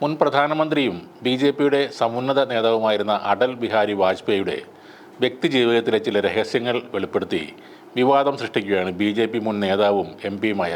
മുൻ പ്രധാനമന്ത്രിയും B J പിയുടെ സമുന്നത നേതാവുമായിരുന്ന അടൽ ബിഹാരി വാജ്പേയിയുടെ വ്യക്തിജീവിതത്തിലെ ചില രഹസ്യങ്ങൾ വെളിപ്പെടുത്തി വിവാദം സൃഷ്ടിക്കുകയാണ് ബി ജെ പി മുൻ നേതാവും എം പിയുമായ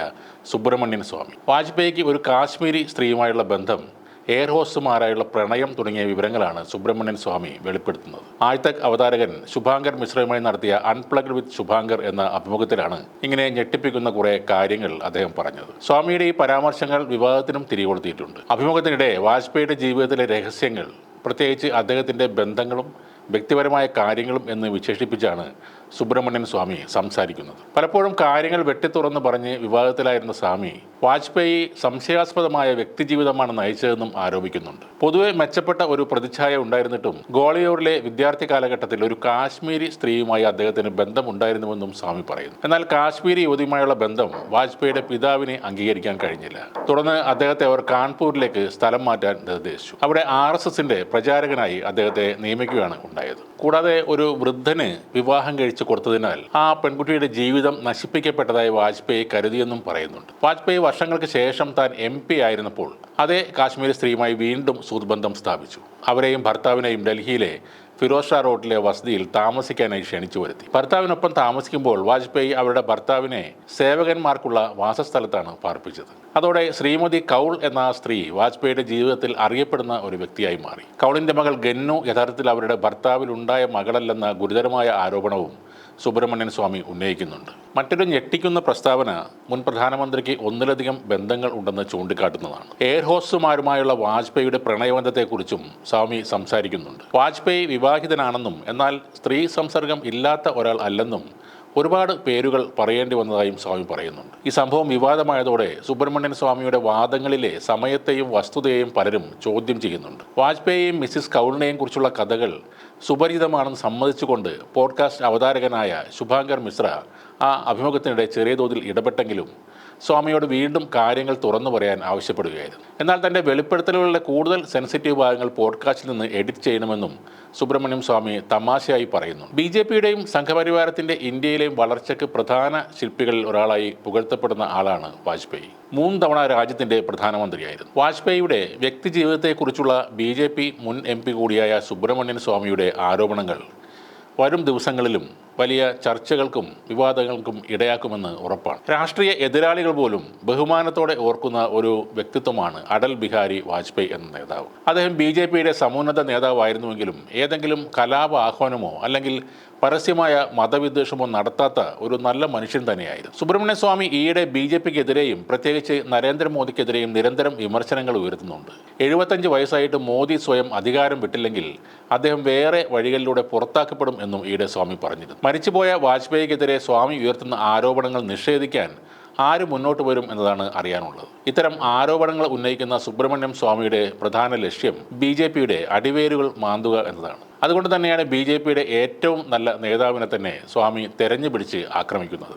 സുബ്രഹ്മണ്യൻ സ്വാമി. വാജ്പേയിക്ക് ഒരു കാശ്മീരി സ്ത്രീയുമായുള്ള ബന്ധം എയർ ഹോസ്റ്റുമാരായുള്ള പ്രണയം തുടങ്ങിയ വിവരങ്ങളാണ് സുബ്രഹ്മണ്യൻ സ്വാമി വെളിപ്പെടുത്തുന്നത്. ആഴ്ത്തക് അവതാരകൻ ശുഭാങ്കർ മിശ്രയുമായി നടത്തിയ അൺപ്ലഗ്ഡ് വിത്ത് ശുഭാങ്കർ എന്ന അഭിമുഖത്തിലാണ് ഇങ്ങനെ ഞെട്ടിപ്പിക്കുന്ന കുറേ കാര്യങ്ങൾ അദ്ദേഹം പറഞ്ഞത്. സ്വാമിയുടെ ഈ പരാമർശങ്ങൾ വിവാദത്തിനും തിരികൊളുത്തിയിട്ടുണ്ട്. അഭിമുഖത്തിനിടെ വാജ്പേയിയുടെ ജീവിതത്തിലെ രഹസ്യങ്ങൾ പ്രത്യേകിച്ച് അദ്ദേഹത്തിന്റെ ബന്ധങ്ങളും വ്യക്തിപരമായ കാര്യങ്ങളും എന്ന് വിശേഷിപ്പിച്ചാണ് സുബ്രഹ്മണ്യൻ സ്വാമി സംസാരിക്കുന്നത്. പലപ്പോഴും കാര്യങ്ങൾ വെട്ടിത്തുറന്ന് പറഞ്ഞ് വിവാദത്തിലായിരുന്ന സ്വാമി വാജ്പേയി സംശയാസ്പദമായ വ്യക്തിജീവിതമാണ് നയിച്ചതെന്നും ആരോപിക്കുന്നുണ്ട്. പൊതുവെ മെച്ചപ്പെട്ട ഒരു പ്രതിച്ഛായ ഉണ്ടായിരുന്നിട്ടും ഗോളിയോറിലെ വിദ്യാർത്ഥി കാലഘട്ടത്തിൽ ഒരു കാശ്മീരി സ്ത്രീയുമായി അദ്ദേഹത്തിന് ബന്ധമുണ്ടായിരുന്നുവെന്നും സ്വാമി പറയുന്നു. എന്നാൽ കാശ്മീരി യുവതിയുമായുള്ള ബന്ധം വാജ്പേയിയുടെ പിതാവിനെ അംഗീകരിക്കാൻ കഴിഞ്ഞില്ല. തുടർന്ന് അദ്ദേഹത്തെ അവർ കാൺപൂരിലേക്ക് സ്ഥലം മാറ്റാൻ നിർദ്ദേശിച്ചു. അവിടെ ആർ എസ് എസിന്റെ പ്രചാരകനായി അദ്ദേഹത്തെ നിയമിക്കുകയാണ് ഉണ്ടായത് കൂടാതെ ഒരു വൃദ്ധന് വിവാഹം കഴിച്ചു കൊടുത്തതിനാൽ ആ പെൺകുട്ടിയുടെ ജീവിതം നശിപ്പിക്കപ്പെട്ടതായി വാജ്പേയി കരുതിയെന്നും പറയുന്നുണ്ട്. വാജ്പേയി വർഷങ്ങൾക്ക് ശേഷം താൻ എം ആയിരുന്നപ്പോൾ അതേ കാശ്മീരി സ്ത്രീയുമായി വീണ്ടും സുഹൃത്ബന്ധം സ്ഥാപിച്ചു. അവരെയും ഭർത്താവിനെയും ഡൽഹിയിലെ ഫിറോസ് ഷാ റോഡിലെ വസതിയിൽ താമസിക്കാനായി ക്ഷണിച്ചു വരുത്തി. ഭർത്താവിനൊപ്പം താമസിക്കുമ്പോൾ വാജ്പേയി അവരുടെ ഭർത്താവിനെ സേവകന്മാർക്കുള്ള വാസസ്ഥലത്താണ് പാർപ്പിച്ചത്. അതോടെ ശ്രീമതി കൗൾ എന്ന സ്ത്രീ വാജ്പേയിയുടെ ജീവിതത്തിൽ അറിയപ്പെടുന്ന ഒരു വ്യക്തിയായി മാറി. കൗളിന്റെ മകൾ ഗന്നു യഥാർത്ഥത്തിൽ അവരുടെ ഭർത്താവിലുണ്ടായ മകളല്ലെന്ന ഗുരുതരമായ ആരോപണവും സുബ്രഹ്മണ്യൻ സ്വാമി ഉന്നയിക്കുന്നുണ്ട്. മറ്റൊരു ഞെട്ടിക്കുന്ന പ്രസ്താവന മുൻ പ്രധാനമന്ത്രിക്ക് ഒന്നിലധികം ബന്ധങ്ങൾ ഉണ്ടെന്ന് ചൂണ്ടിക്കാട്ടുന്നതാണ്. എയർ ഹോസ്റ്റുമാരുമായുള്ള വാജ്പേയിയുടെ പ്രണയബന്ധത്തെക്കുറിച്ചും സ്വാമി സംസാരിക്കുന്നുണ്ട്. വാജ്പേയി വിവാഹിതനാണെന്നും എന്നാൽ സ്ത്രീ സംസർഗം ഇല്ലാത്ത ഒരാൾ അല്ലെന്നും ഒരുപാട് പേരുകൾ പറയേണ്ടി വന്നതായും സ്വാമി പറയുന്നുണ്ട്. ഈ സംഭവം വിവാദമായതോടെ സുബ്രഹ്മണ്യൻ സ്വാമിയുടെ വാദങ്ങളിലെ സമയത്തെയും വസ്തുതയെയും പലരും ചോദ്യം ചെയ്യുന്നുണ്ട്. വാജ്പേയിയും മിസ്സിസ് കൗളിനെയും കുറിച്ചുള്ള കഥകൾ സുപരിചിതമാണെന്ന് സമ്മതിച്ചുകൊണ്ട് പോഡ്കാസ്റ്റ് അവതാരകനായ ശുഭാങ്കർ മിശ്ര ആ അഭിമുഖത്തിനിടെ ചെറിയ തോതിൽ ഇടപെട്ടെങ്കിലും സ്വാമിയോട് വീണ്ടും കാര്യങ്ങൾ തുറന്നു പറയാൻ ആവശ്യപ്പെടുകയായിരുന്നു. എന്നാൽ തന്റെ വെളിപ്പെടുത്തലുകളുടെ കൂടുതൽ സെൻസിറ്റീവ് ഭാഗങ്ങൾ പോഡ്കാസ്റ്റിൽ നിന്ന് എഡിറ്റ് ചെയ്യണമെന്നും സുബ്രഹ്മണ്യം സ്വാമി തമാശയായി പറയുന്നു ബി ജെ പിയുടെയും സംഘപരിവാരത്തിന്റെ ഇന്ത്യയിലെയും വളർച്ചയ്ക്ക് പ്രധാന ശില്പികളിൽ ഒരാളായി പുകഴ്ത്തപ്പെടുന്ന ആളാണ് വാജ്പേയി. മൂന്ന് തവണ രാജ്യത്തിന്റെ പ്രധാനമന്ത്രിയായിരുന്നു. വാജ്പേയിയുടെ വ്യക്തിജീവിതത്തെക്കുറിച്ചുള്ള ബി ജെ പി മുൻ എം പി കൂടിയായ സുബ്രഹ്മണ്യൻ സ്വാമിയുടെ ആരോപണങ്ങൾ. വരും ദിവസങ്ങളിലും വലിയ ചർച്ചകൾക്കും വിവാദങ്ങൾക്കും ഇടയാക്കുമെന്ന് ഉറപ്പാണ്. രാഷ്ട്രീയ എതിരാളികൾ പോലും ബഹുമാനത്തോടെ ഓർക്കുന്ന ഒരു വ്യക്തിത്വമാണ് അടൽ ബിഹാരി വാജ്പേയി എന്ന നേതാവ്. അദ്ദേഹം ബി ജെ പിയുടെ സമുന്നത നേതാവായിരുന്നുവെങ്കിലും ഏതെങ്കിലും കലാപ ആഹ്വാനമോ അല്ലെങ്കിൽ പരസ്യമായ മതവിദ്വേഷമോ നടത്താത്ത ഒരു നല്ല മനുഷ്യൻ തന്നെയായിരുന്നു. സുബ്രഹ്മണ്യ സ്വാമി ഈയിടെ ബി ജെ പിക്കെതിരെയും പ്രത്യേകിച്ച് നരേന്ദ്രമോദിക്കെതിരെയും നിരന്തരം വിമർശനങ്ങൾ ഉയർത്തുന്നുണ്ട്. എഴുപത്തഞ്ച് വയസ്സായിട്ട് മോദി സ്വയം അധികാരം വിട്ടില്ലെങ്കിൽ അദ്ദേഹം വേറെ വഴികളിലൂടെ പുറത്താക്കപ്പെടും എന്നും ഈയിടെ സ്വാമി പറഞ്ഞിരുന്നു. മരിച്ചുപോയ വാജ്പേയിക്കെതിരെ സ്വാമി ഉയർത്തുന്ന ആരോപണങ്ങൾ നിഷേധിക്കാൻ ആര് മുന്നോട്ട് വരും എന്നതാണ് അറിയാനുള്ളത്. ഇത്തരം ആരോപണങ്ങൾ ഉന്നയിക്കുന്ന സുബ്രഹ്മണ്യം സ്വാമിയുടെ പ്രധാന ലക്ഷ്യം ബി ജെ പിയുടെ അടിവേരുകൾ മാന്തുക എന്നതാണ്. അതുകൊണ്ട് തന്നെയാണ് ബി ജെ പിയുടെ ഏറ്റവും നല്ല നേതാവിനെ തന്നെ സ്വാമി തെരഞ്ഞു പിടിച്ച് ആക്രമിക്കുന്നത്.